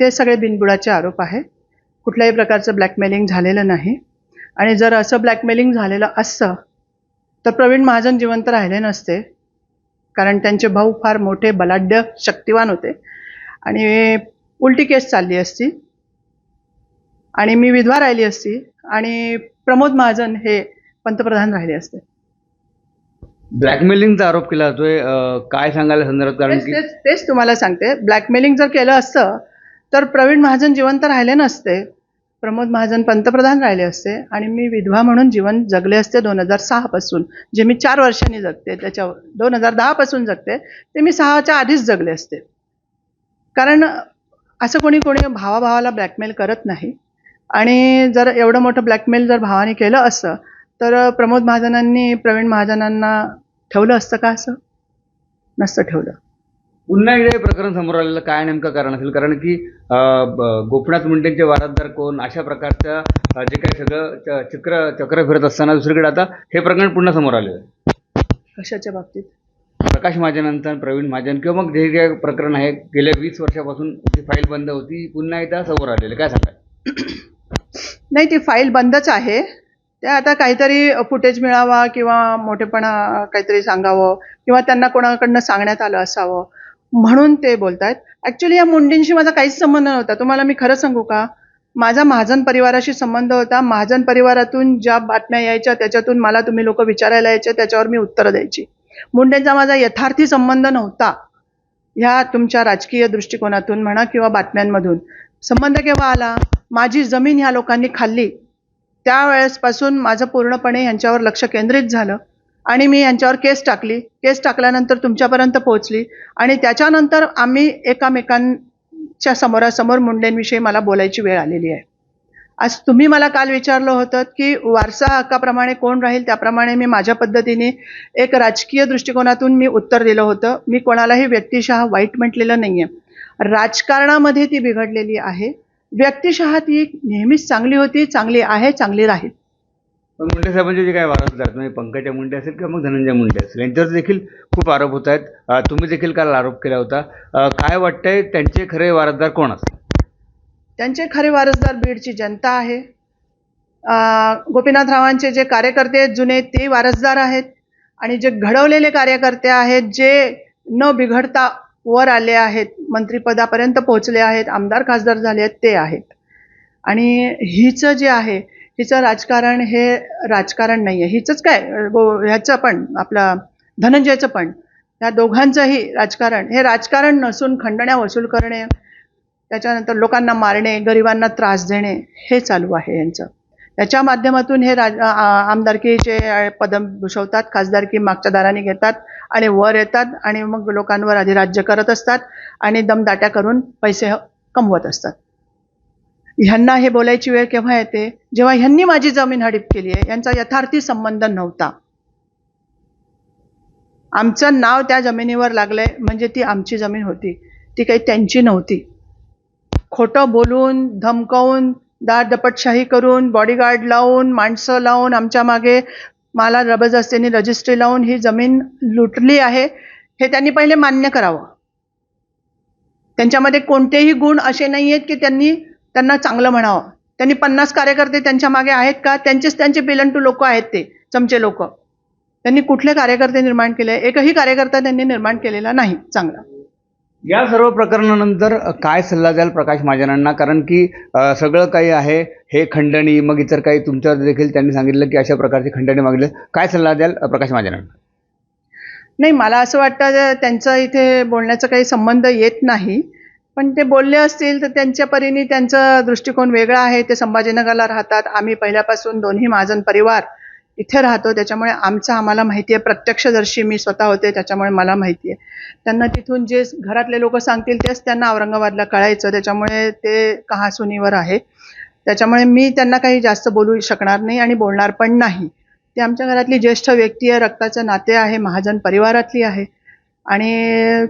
ते सगळे बिनबुडाचे आरोप आहे कुठल्याही प्रकारचं ब्लॅकमेलिंग झालेलं नाही. आणि जर असं ब्लॅकमेलिंग झालेलं असतं तर प्रवीण महाजन जिवंत राहिले नसते. कारण त्यांचे भाऊ फार मोठे बलाढ्य शक्तिवान होते. आणि उलटी केस चालली असती. आणि मी विधवा राहिली असती. आणि प्रमोद महाजन हे पंतप्रधान राहिले असते. ब्लॅकमेलिंगचा आरोप केला जातोय. काय सांगायला संदर्भात? कारण तेच तुम्हाला सांगते. ब्लॅकमेलिंग जर केलं असतं तर प्रवीण महाजन जिवंत राहिले नसते. प्रमोद महाजन पंतप्रधान राहिले असते. आणि मी विधवा म्हणून जीवन जगले असते दोन हजार सहापासून जे मी चार वर्षांनी जगते त्याच्या दोन हजार दहापासून जगते ते मी सहाच्या आधीच जगले असते. कारण असं कोणी कोणी भावाभावाला ब्लॅकमेल करत नाही. आणि जर एवढं मोठं ब्लॅकमेल जर भावाने केलं असतं तर प्रमोद महाजनांनी प्रवीण महाजनांना ठेवलं असतं का असं? नसतं ठेवलं. पुन्हा एकदा हे प्रकरण समोर आलेलं काय नेमकं कारण असेल? कारण की गोपीनाथ मुंडेंचे वारसदार कोण? अशा प्रकारचं जे काही सगळं चक्र चक्र फिरत असताना दुसरीकडे आता हे प्रकरण पुन्हा समोर आलेलं आहे. कशाच्या बाबतीत? प्रकाश महाजनांचं प्रवीण महाजन किंवा मग जे काही प्रकरण आहे गेल्या वीस वर्षापासून जी फाईल बंद होती ती पुन्हा एकदा समोर आलेलं. काय सांगाल? नाही ती फाईल बंदच आहे. ते आता काहीतरी फुटेज मिळावा किंवा मोठेपणा काहीतरी सांगावं किंवा त्यांना कोणाकडनं सांगण्यात आलं असावं. म्हणून ते बोलतायत. ॲक्च्युली या मुंडेंशी माझा काहीच संबंध नव्हता. तुम्हाला मी खरं सांगू का? माझा महाजन परिवाराशी संबंध होता. महाजन परिवारातून ज्या बातम्या यायच्या त्याच्यातून मला तुम्ही लोक विचारायला यायचे त्याच्यावर मी उत्तरं द्यायची. मुंडेंचा माझा यथार्थी संबंध नव्हता. ह्या तुमच्या राजकीय दृष्टिकोनातून म्हणा किंवा बातम्यांमधून. संबंध केव्हा आला? माझी जमीन ह्या लोकांनी खाल्ली. त्यावेळेसपासून माझं पूर्णपणे यांच्यावर लक्ष केंद्रित झालं. आणि मी यांच्यावर केस टाकली. केस टाकल्यानंतर तुमच्यापर्यंत पोहोचली. आणि त्याच्यानंतर आम्ही एकामेकांच्या समोरासमोर मुंडेंविषयी मला बोलायची वेळ आलेली आहे. आज तुम्ही मला काल विचारलं होतं की वारसा हक्काप्रमाणे कोण राहील? त्याप्रमाणे मी माझ्या पद्धतीने एक राजकीय दृष्टिकोनातून मी उत्तर दिलं होतं. मी कोणालाही व्यक्तिशः वाईट म्हटलेलं नाही आहे राजकारणामध्ये ती बिघडलेली आहे. व्यक्तिशः ती नेहमीच चांगली होती चांगली आहे चांगली राहील. पण मुंडे साहेबांचे जे काही वारसदार म्हणजे पंकजा मुंडे असेल किंवा मग धनंजय मुंडे असेल यांच्यावर देखील खूप आरोप होत आहेत. तुम्ही देखील काल आरोप केला होता. काय वाटतंय त्यांचे खरे वारसदार कोण असतील? त्यांचे खरे वारसदार बीडची जनता आहे. गोपीनाथरावांचे जे कार्यकर्ते आहेत जुने ते वारसदार आहेत. आणि जे घडवलेले कार्यकर्ते आहेत जे न बिघडता वर आले आहेत मंत्रिपदापर्यंत पोहोचले आहेत आमदार खासदार झाले आहेत ते आहेत. आणि हिचं जे आहे हिचं राजकारण हे राजकारण नाही आहे हिचंच काय गो ह्याचं पण आपलं धनंजयचं पण या दोघांचंही राजकारण हे राजकारण नसून खंडण्या वसूल करणे त्याच्यानंतर लोकांना मारणे गरिबांना त्रास देणे हे चालू आहे यांचं. त्याच्या माध्यमातून हे राज आमदारकीचे पदं भूषवतात खासदारकी मागच्या दाराने घेतात आणि वर येतात आणि मग लोकांवर अधिराज्य करत असतात आणि दमदाट्या करून पैसे कमवत असतात. ह्यांना हे बोलायची वेळ केव्हा येते? जेव्हा ह्यांनी माझी जमीन हडीप केली आहे यांचा यथार्थी संबंध नव्हता. आमचं नाव त्या जमिनीवर लागलंय म्हणजे ती आमची जमीन होती. ती काही त्यांची नव्हती. खोटं बोलून धमकावून दारदपटशाही करून बॉडीगार्ड लावून माणसं लावून आमच्या मागे मला जबरदस्तीने रजिस्ट्री लावून ही जमीन लुटली आहे हे त्यांनी पहिले मान्य करावं. त्यांच्यामध्ये कोणतेही गुण असे नाही आहेत की त्यांनी त्यांना चांगलं म्हणावं. त्यांनी पन्नास कार्यकर्ते त्यांच्या मागे आहेत का? त्यांचेच त्यांचे पिलंटू लोक आहेत ते चमचे लोक. त्यांनी कुठले कार्यकर्ते निर्माण केले? एकही कार्यकर्ता त्यांनी निर्माण केलेला नाही चांगला. या सर्व प्रकरणानंतर काय सल्ला द्याल प्रकाश महाजनांना? कारण की सगळं काही आहे हे खंडणी मग इतर काही तुमच्यावर देखील त्यांनी सांगितलं की अशा प्रकारची खंडणी मागली काय सल्ला द्याल प्रकाश महाजनांना? नाही मला असं वाटतं त्यांचा इथे बोलण्याचा काही संबंध येत नाही. पण ते बोलले असतील तर त्यांच्या परीने त्यांचा दृष्टिकोन वेगळा आहे. ते संभाजीनगरला राहतात. आम्ही पहिल्यापासून दोन्ही महाजन परिवार इथे राहतो. त्याच्यामुळे आमचं आम्हाला माहिती आहे. प्रत्यक्षदर्शी मी स्वतः होते त्याच्यामुळे मला माहिती आहे. त्यांना तिथून जे घरातले लोक सांगतील तेच त्यांना औरंगाबादला कळायचं. त्याच्यामुळे ते कहासुनीवर आहे. त्याच्यामुळे मी त्यांना काही जास्त बोलू शकणार नाही आणि बोलणार पण नाही. ते आमच्या घरातली ज्येष्ठ व्यक्ती आहे रक्ताचं नाते आहे महाजन परिवारातली आहे. आणि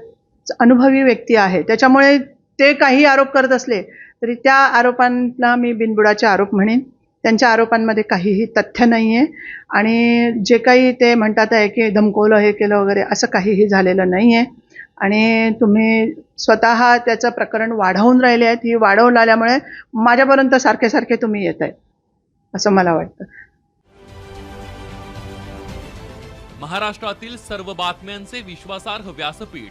अनुभवी व्यक्ती आहे. त्याच्यामुळे ते काही आरोप करत असले तरी त्या आरोपांना मी बिनबुडाचे आरोप म्हणेन. त्यांच्या आरोपांमध्ये काहीही तथ्य नाही आहे आणि जे काही ते म्हणतात आहे की धमकवलं हे केलं वगैरे असं काहीही झालेलं नाही आहे आणि तुम्ही स्वतः त्याचं प्रकरण वाढवून राहिले आहेत. ही वाढवल्यामुळे माझ्यापर्यंत सारखे सारखे तुम्ही येत आहे असं मला वाटतं. महाराष्ट्रातील सर्व बातम्यांचे विश्वासार्ह व्यासपीठ.